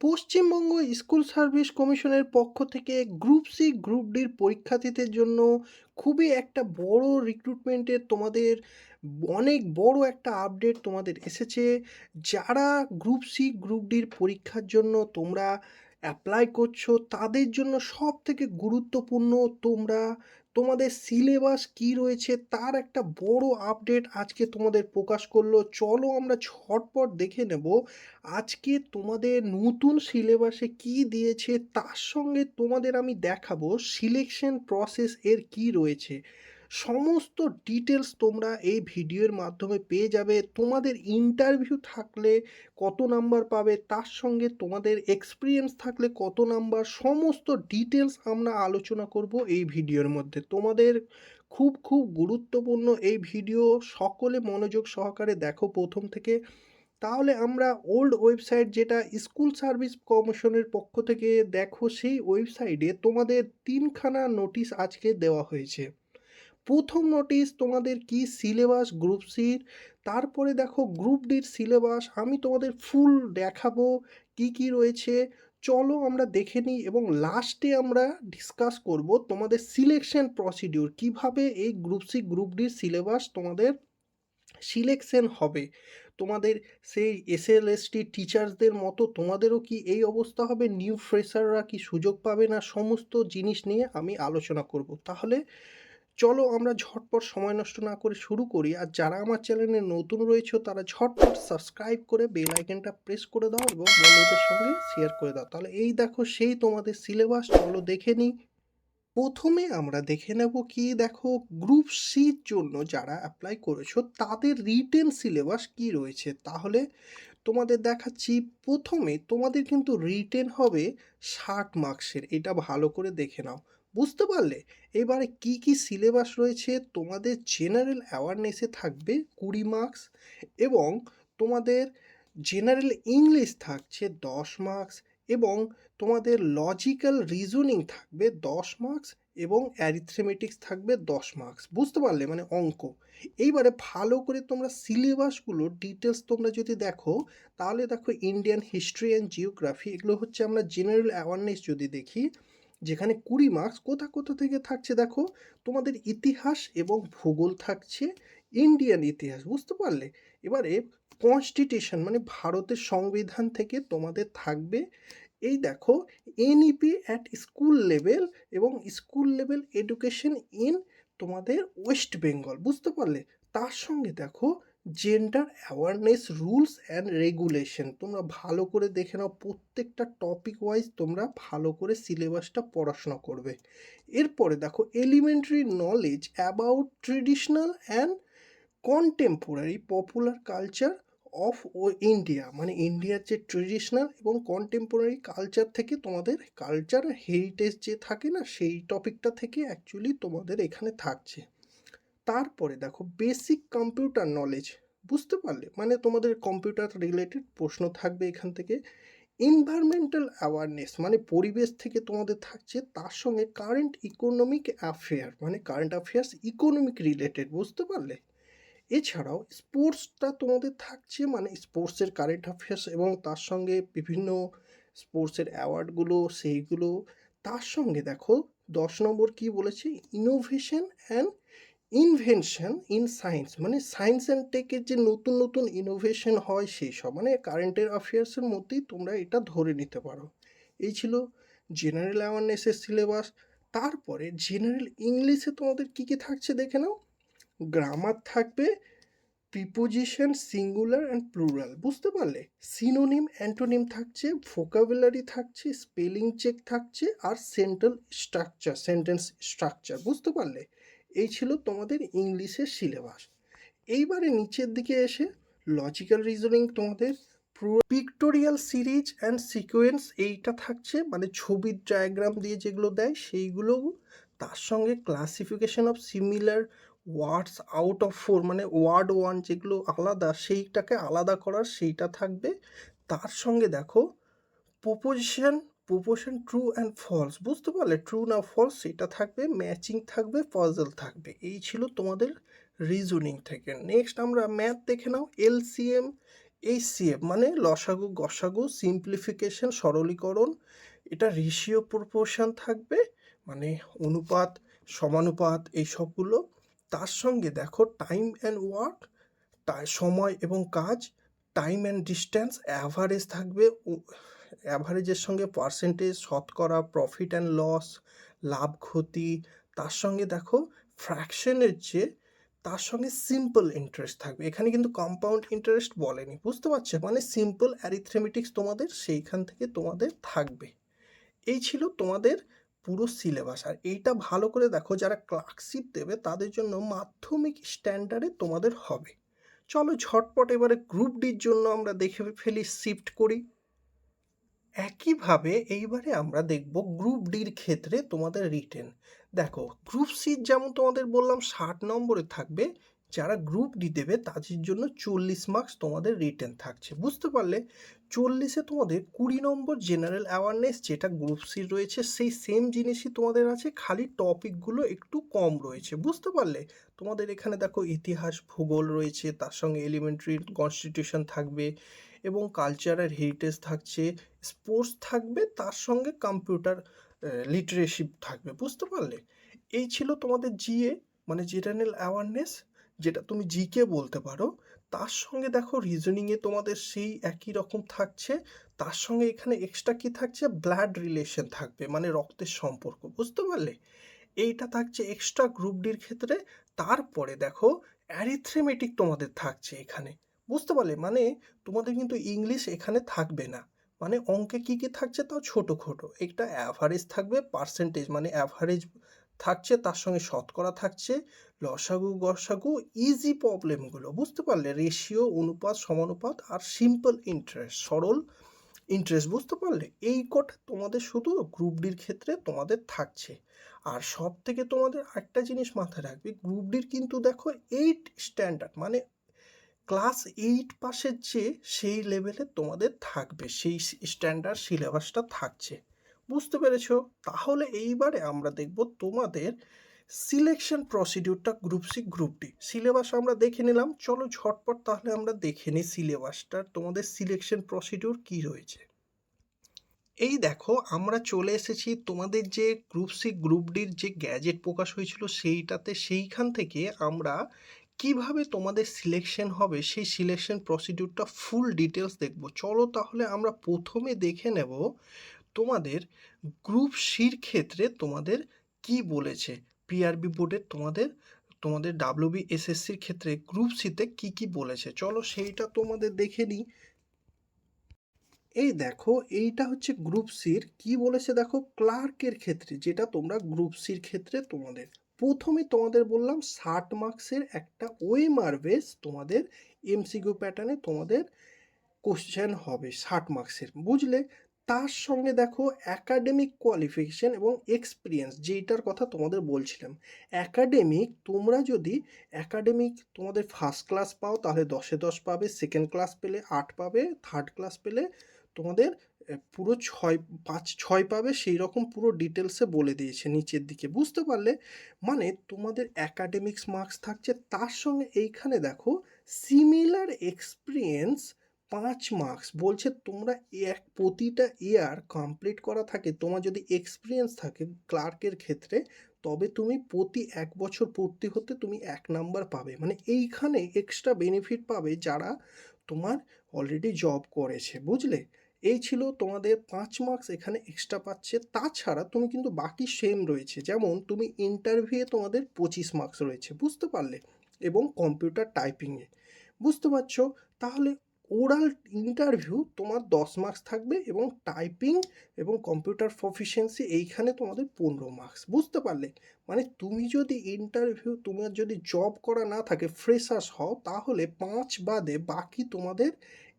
Paschimbanga school service কমিশনের পক্ষ থেকে গ্রুপ সি, গ্রুপ ডির পরীক্ষার্থীদের জন্য খুবই একটা বড় রিক্রুটমেন্টের তোমাদের অনেক বড় একটা আপডেট তোমাদের এসেছে। যারা গ্রুপ সি, গ্রুপ ডির পরীক্ষার জন্য তোমরা অ্যাপ্লাই করছ, তাদের জন্য সব থেকে গুরুত্বপূর্ণ তোমরা তোমাদের সিলেবাস কি রয়েছে তার একটা বড় আপডেট আজকে তোমাদের প্রকাশ করল। চলো আমরা ছটপট দেখে নেব আজকে তোমাদের নতুন সিলেবাসে কি দিয়েছে, তার সঙ্গে তোমাদের আমি দেখাবো সিলেকশন প্রসেস এর কি রয়েছে। সমস্ত ডিটেলস তোমরা এই ভিডিওর মাধ্যমে পেয়ে যাবে। তোমাদের ইন্টারভিউ থাকলে কত নাম্বার পাবে, তার সঙ্গে তোমাদের এক্সপিরিয়েন্স থাকলে কত নাম্বার সমস্ত ডিটেলস আমরা আলোচনা করব এই ভিডিওর মধ্যে। তোমাদের খুব খুব গুরুত্বপূর্ণ এই ভিডিও সকলে মনোযোগ সহকারে দেখো প্রথম থেকে। তাহলে আমরা ওল্ড ওয়েবসাইট যেটা স্কুল সার্ভিস কমিশনের পক্ষ থেকে দেখো, সেই ওয়েবসাইটে তোমাদের তিনখানা নোটিশ আজকে দেওয়া হয়েছে। প্রথম নোটিশ তোমাদের কি সিলেবাস গ্রুপ সির তারপরে দেখো গ্রুপ ডির সিলেবাস আমি তোমাদের ফুল দেখাবো কি কি রয়েছে। চলো আমরা দেখে নিই এবং লাস্টে আমরা ডিসকাস করব তোমাদের সিলেকশন প্রসিডিউর কীভাবে এই গ্রুপ সি গ্রুপ ডির সিলেবাস তোমাদের সিলেকশন হবে। তোমাদের সেই এসএলএসটি টিচার্সদের মতো তোমাদেরও কি এই অবস্থা হবে? নিউ ফ্রেশাররা কি সুযোগ পাবে না? সমস্ত জিনিস নিয়ে আমি আলোচনা করব। তাহলে চলো আমরা ঝটপট সময় নষ্ট না করে শুরু করি। আর যারা আমার চ্যানেলে নতুন রয়েছে তারা ঝটপট সাবস্ক্রাইব করে বেল আইকনটা প্রেস করে দাও এবং বন্ধুদের সঙ্গে শেয়ার করে দাও। তাহলে এই দেখো সেই তোমাদের সিলেবাস চলো দেখে নিই। প্রথমে আমরা দেখে নেব কি দেখো গ্রুপ সির জন্য যারা অ্যাপ্লাই করেছ, তাদের রিটেন সিলেবাস কি রয়েছে? তাহলে তোমাদের দেখাচ্ছি, প্রথমে তোমাদের কিন্তু রিটেন হবে ষাট মার্কসের এটা ভালো করে দেখে নাও। বুঝতে পারলে? এবারে কি কি সিলেবাস রয়েছে? তোমাদের জেনারেল অ্যাওয়ারনেসে থাকবে কুড়ি মার্কস এবং তোমাদের জেনারেল ইংলিশ থাকছে দশ মার্কস এবং তোমাদের লজিক্যাল রিজনিং থাকবে দশ মার্কস এবং অ্যারিথমেটিক্স থাকবে দশ মার্কস বুঝতে পারলে? মানে অঙ্ক। এইবারে ভালো করে তোমরা সিলেবাসগুলোর ডিটেলস তোমরা যদি দেখো, তাহলে দেখো ইন্ডিয়ান হিস্ট্রি অ্যান্ড জিওগ্রাফি এগুলো হচ্ছে আমরা জেনারেল অ্যাওয়ারনেস যদি দেখি যেখানে কুড়ি মার্কস কোথা কোথা থেকে থাকছে দেখো? তোমাদের ইতিহাস এবং ভূগোল থাকছে ইন্ডিয়ান ইতিহাস, বুঝতে পারলে? এবারে কনস্টিটিউশন মানে ভারতের সংবিধান থেকে তোমাদের থাকবে এই দেখো এনইপি অ্যাট স্কুল লেভেল এবং স্কুল লেভেল এডুকেশন ইন তোমাদের ওয়েস্ট বেঙ্গল বুঝতে পারলে? তার সঙ্গে দেখো gender awareness rules and regulation তোমরা ভালো করে দেখে নাও, প্রত্যেকটা টপিক ওয়াইজ তোমরা ভালো করে সিলেবাসটা পড়াশোনা করবে। এরপরে দেখো elementary knowledge about traditional and contemporary popular culture of O India মানে ইন্ডিয়ার যে ট্রেডিশনাল এবং কন্টেম্পোরারি কালচার থেকে তোমাদের কালচার হেরিটেজ যে থাকে না, সেই টপিকটা থেকে অ্যাকচুয়ালি তোমাদের এখানে থাকছে। তারপরে দেখো বেসিক কম্পিউটার নলেজ বুঝতে পারলে? মানে তোমাদের কম্পিউটার রিলেটেড প্রশ্ন থাকবে এখান থেকে। এনভায়রনমেন্টাল অ্যাওয়ারনেস মানে পরিবেশ থেকে তোমাদের থাকছে, তার সঙ্গে কারেন্ট ইকোনমিক অ্যাফেয়ার মানে কারেন্ট অ্যাফেয়ার্স ইকোনমিক রিলেটেড বুঝতে পারলে? এছাড়াও স্পোর্টসটা তোমাদের থাকছে মানে স্পোর্টসের কারেন্ট অ্যাফেয়ার্স এবং তার সঙ্গে বিভিন্ন স্পোর্টসের অ্যাওয়ার্ডগুলো সেইগুলো। তার সঙ্গে দেখো দশ নম্বর কি বলেছে? Innovation and invention in science মানে সায়েন্স অ্যান্ড টেকের যে নতুন নতুন ইনোভেশন হয় সেই সব মানে কারেন্টের অ্যাফেয়ার্সের মধ্যেই তোমরা এটা ধরে নিতে পারো। এই ছিল জেনারেল অ্যাওয়ারনেসের সিলেবাস তারপরে জেনারেল ইংলিশে তোমাদের কী কী থাকছে দেখে নাও। গ্রামার থাকবে প্রিপোজিশন সিঙ্গুলার অ্যান্ড প্লুরাল বুঝতে পারলে? সিনোনিম অ্যান্টোনিম থাকছে ভোকাবুলারি থাকছে স্পেলিং চেক থাকছে, আর সেন্ট্রাল স্ট্রাকচার সেন্টেন্স স্ট্রাকচার বুঝতে পারলে? এই ছিল তোমাদের ইংলিশের সিলেবাস। এইবারে নিচের দিকে এসে লজিক্যাল রিজনিং তোমাদের পিক্টোরিয়াল সিরিজ অ্যান্ড সিকোয়েন্স এইটা থাকছে মানে ছবির ডায়াগ্রাম দিয়ে যেগুলো দেয় সেইগুলো তার সঙ্গে classification of similar words out of four মানে ওয়ার্ড ওয়ান যেগুলো আলাদা সেইটাকে আলাদা করার সেইটা থাকবে। তার সঙ্গে দেখো proposition proportion true and false বুঝতে পারলে ট্রু না ফলস এটা থাকবে ম্যাচিং থাকবে পজল থাকবে। এই ছিল তোমাদের রিজনিং থেকে। নেক্সট আমরা ম্যাথ দেখে নাও এলসিএম এইচসিএফ মানে লসাগু, গসাগু সিম্পলিফিকেশন সরলীকরণ। এটা রেশিও প্রপোর্শন থাকবে মানে অনুপাত, সমানুপাত, এই সবগুলো। তার সঙ্গে দেখো টাইম অ্যান্ড ওয়ার্ক সময় এবং কাজ টাইম অ্যান্ড ডিস্ট্যান্স অ্যাভারেজ থাকবে অ্যাভারেজের সঙ্গে পার্সেন্টেজ শতকরা প্রফিট অ্যান্ড লস লাভ, ক্ষতি, তার সঙ্গে দেখো ফ্র্যাকশনের যে তার সঙ্গে সিম্পল ইন্টারেস্ট থাকবে। এখানে কিন্তু কম্পাউন্ড ইন্টারেস্ট বলেনি, বুঝতে পারছ? মানে সিম্পল অ্যারিথমেটিক্স তোমাদের সেইখান থেকে তোমাদের থাকবে। এই ছিল তোমাদের পুরো সিলেবাস আর এইটা ভালো করে দেখো, যারা ক্লার্কশিপ দেবে তাদের জন্য মাধ্যমিক স্ট্যান্ডার্ডে তোমাদের হবে। চলো ঝটপট এবারে গ্রুপ ডির জন্য আমরা দেখে ফেলি শিফট করি। একইভাবে এইবারে আমরা দেখব গ্রুপ ডির ক্ষেত্রে তোমাদের রিটেন দেখো গ্রুপ সির যেমন তোমাদের বললাম, ষাট নম্বরে থাকবে। যারা গ্রুপ ডি দেবে, তাদের জন্য চল্লিশ মার্কস তোমাদের রিটেন থাকছে। বুঝতে পারলে? চল্লিশে তোমাদের কুড়ি নম্বর জেনারেল অ্যাওয়ারনেস যেটা গ্রুপ সির রয়েছে, সেই সেম জিনিসই তোমাদের আছে, খালি টপিকগুলো একটু কম রয়েছে। বুঝতে পারলে? তোমাদের এখানে দেখো ইতিহাস, ভূগোল রয়েছে, তার সঙ্গে এলিমেন্টারি কনস্টিটিউশন থাকবে। এবং কালচারাল হেরিটেজ থাকছে স্পোর্টস থাকবে, তার সঙ্গে কম্পিউটার লিটারেশিপ থাকবে, বুঝতে পারলে? এই ছিল তোমাদের জিএ মানে জেনারেল অ্যাওয়ারনেস যেটা তুমি জিকে বলতে পারো। তার সঙ্গে দেখো রিজনিংয়ে তোমাদের সেই একই রকম থাকছে, তার সঙ্গে এখানে এক্সট্রা কি থাকছে? ব্লাড রিলেশন থাকবে মানে রক্তের সম্পর্ক, বুঝতে পারলে? এইটা থাকছে এক্সট্রা গ্রুপ ডির ক্ষেত্রে। তারপরে দেখো অ্যারিথ্রেমেটিক তোমাদের থাকছে এখানে। বুঝতে পারলে? মানে তোমাদের কিন্তু ইংলিশ এখানে থাকবে না। মানে অঙ্কে কী কী থাকছে? তাও ছোটো খোটো একটা অ্যাভারেজ থাকবে পার্সেন্টেজ মানে অ্যাভারেজ থাকছে, তার সঙ্গে শতকরা থাকছে, লসাগু, গসাগু ইজি প্রবলেমগুলো বুঝতে পারলে? রেশিও অনুপাত, সমানুপাত আর সিম্পল ইন্টারেস্ট সরল ইন্টারেস্ট বুঝতে পারলে? এই কটা তোমাদের শুধু গ্রুপ ডির ক্ষেত্রে তোমাদের থাকছে। আর সব থেকে তোমাদের একটা জিনিস মাথায় রাখবে গ্রুপ ডির কিন্তু দেখো এইট স্ট্যান্ডার্ড মানে ক্লাস এইট পাসের যে সেই লেভেলে তোমাদের থাকবে, সেই স্ট্যান্ডার্ড সিলেবাসটা থাকছে। বুঝতে পেরেছ? তাহলে এইবারে আমরা দেখব তোমাদের selection প্রসিডিউরটা group C group D syllabus আমরা দেখে নিলাম। চলো ঝটপট তাহলে আমরা দেখে নিই সিলেবাসটার তোমাদের সিলেকশন প্রসিডিউর কি রয়েছে। এই দেখো, আমরা চলে এসেছি তোমাদের যে গ্রুপ সি গ্রুপ ডির যে গ্যাজেট প্রকাশ হয়েছিল সেইটাতে সেইখান থেকে আমরা কীভাবে তোমাদের সিলেকশন হবে? সেই সিলেকশন প্রসিডিউরটা ফুল ডিটেলস দেখব। চলো তাহলে আমরা প্রথমে দেখে নেব তোমাদের গ্রুপ সির ক্ষেত্রে তোমাদের কি বলেছে। পিআরবি বোর্ডের তোমাদের তোমাদের ডাব্লিউবি এসএসসির ক্ষেত্রে গ্রুপ সিতে কি কি বলেছে। চলো সেইটা তোমাদের দেখে নিই। এই দেখো, এইটা হচ্ছে গ্রুপ সির কি বলেছে দেখো? ক্লার্কের ক্ষেত্রে, যেটা তোমরা গ্রুপ সির ক্ষেত্রে তোমাদের প্রথমে তোমাদের বললাম ষাট মার্কসের একটা ওয়েমার বেস তোমাদের এমসিকিউ প্যাটার্নে তোমাদের কোশ্চেন হবে ষাট মার্কসের বুঝলে? তার সঙ্গে দেখো অ্যাকাডেমিক কোয়ালিফিকেশান এবং এক্সপিরিয়েন্স যেইটার কথা তোমাদের বলছিলাম। অ্যাকাডেমিক তোমরা যদি অ্যাকাডেমিক তোমাদের ফার্স্ট ক্লাস পাও তাহলে দশে দশ পাবে সেকেন্ড ক্লাস পেলে আট পাবে থার্ড ক্লাস পেলে তোমাদের পুরো ছয়, পাঁচ, ছয় পাবে সেই রকম পুরো ডিটেলসে বলে দিয়েছে নিচের দিকে। বুঝতে পারলে? মানে তোমাদের অ্যাকাডেমিক্স মার্কস থাকছে, তার সঙ্গে এইখানে দেখো সিমিলার এক্সপিরিয়েন্স পাঁচ মার্কস বলছে তোমরা এক, প্রতিটা ইয়ার কমপ্লিট করা থাকে, তোমার যদি এক্সপিরিয়েন্স থাকে ক্লার্কের ক্ষেত্রে, তবে তুমি প্রতি এক বছর পূর্তি হতে তুমি এক নাম্বার পাবে। মানে এইখানে এক্সট্রা বেনিফিট পাবে যারা তোমার অলরেডি জব করেছে, বুঝলে? এই ছিল তোমাদের পাঁচ মার্কস এখানে এক্সট্রা পাচ্ছে। তাছাড়া তুমি কিন্তু বাকি সেম রয়েছে, যেমন তুমি ইন্টারভিউয়ে তোমাদের পঁচিশ মার্কস রয়েছে, বুঝতে পারলে? এবং কম্পিউটার টাইপিংয়ে বুঝতে পারছ? তাহলে ওরাল ইন্টারভিউ তোমার দশ মার্কস থাকবে এবং টাইপিং এবং কম্পিউটার প্রফিসিয়েন্সি এইখানে তোমাদের পনেরো মার্কস বুঝতে পারলে? মানে তুমি যদি ইন্টারভিউ তোমার যদি জব করা না থাকে ফ্রেশার্স হও, তাহলে পাঁচ বাদে বাকি তোমাদের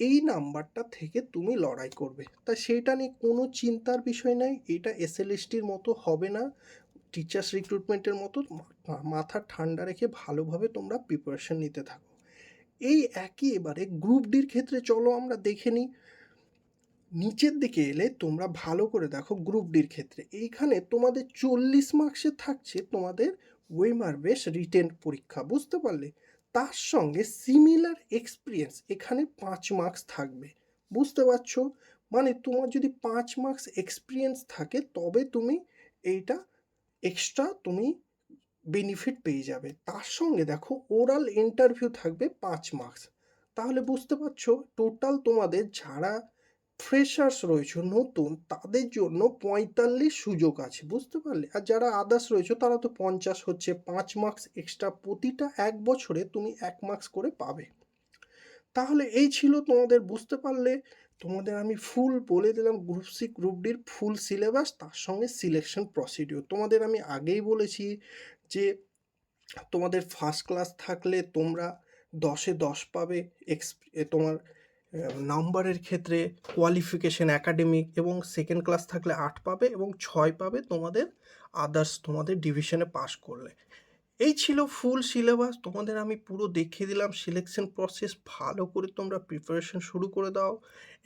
এই নাম্বারটা থেকে তুমি লড়াই করবে। তা সেটা নিয়ে কোনো চিন্তার বিষয় নাই, এটা এসএলএসটির মতো হবে না। টিচার্স রিক্রুটমেন্টের মতো মাথা ঠান্ডা রেখে ভালোভাবে তোমরা প্রিপারেশন নিতে থাকো। এই একই এবারে গ্রুপ ডির ক্ষেত্রে চলো আমরা দেখে নিই। নিচের দিকে এলে তোমরা ভালো করে দেখো গ্রুপ ডির ক্ষেত্রে। এইখানে তোমাদের চল্লিশ মার্কসে থাকছে তোমাদের ওয়েমার বেশ রিটেন পরীক্ষা, বুঝতে পারলে? তার সঙ্গে সিমিলার এক্সপিরিয়েন্স এখানে পাঁচ মার্কস থাকবে। বুঝতে পারছ? মানে তোমার যদি পাঁচ মার্কস এক্সপিরিয়েন্স থাকে, তবে তুমি এইটা এক্সট্রা তুমি বেনিফিট পেয়ে যাবে। তার সঙ্গে দেখো ওরাল ইন্টারভিউ থাকবে পাঁচ মার্কস তাহলে বুঝতে পারছ? টোটাল তোমাদের যারা ফ্রেশার্স রয়েছে, নতুন, তাদের জন্য পঁয়তাল্লিশ সুযোগ আছে, বুঝতে পারলে? আর যারা আদার্স রয়েছে, তারা তো পঞ্চাশ হচ্ছে, পাঁচ মার্কস এক্সট্রা প্রতিটা এক বছরে তুমি এক মার্কস করে পাবে। তাহলে এই ছিল তোমাদের, বুঝতে পারলে? তোমাদের আমি ফুল বলে দিলাম গ্রুপ সি গ্রুপ ডির ফুল সিলেবাস তার সঙ্গে সিলেকশন প্রসিডিওর তোমাদের আমি আগেই বলেছি যে তোমাদের ফার্স্ট ক্লাস থাকলে তোমরা দশে দশ পাবে এক্স তোমার নাম্বারের ক্ষেত্রে কোয়ালিফিকেশন একাডেমিক এবং সেকেন্ড ক্লাস থাকলে আট পাবে এবং ছয় পাবে তোমাদের আদার্স তোমাদের ডিভিশনে পাস করলে। এই ছিল ফুল সিলেবাস তোমাদের আমি পুরো দেখিয়ে দিলাম। সিলেকশন প্রসেস ভালো করে তোমরা প্রিপারেশন শুরু করে দাও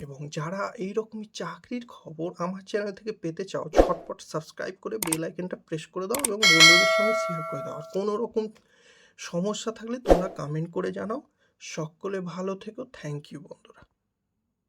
এবং যারা এই রকমই চাকরির খবর আমার চ্যানেল থেকে পেতে চাও ছটপট সাবস্ক্রাইব করে বেল আইকনটা প্রেস করে দাও এবং বন্ধুদের সঙ্গে শেয়ার করে দাও। আর কোনো রকম সমস্যা থাকলে তোমরা কমেন্ট করে জানাও। সকলে ভালো থেকো। থ্যাংক ইউ বন্ধুরা।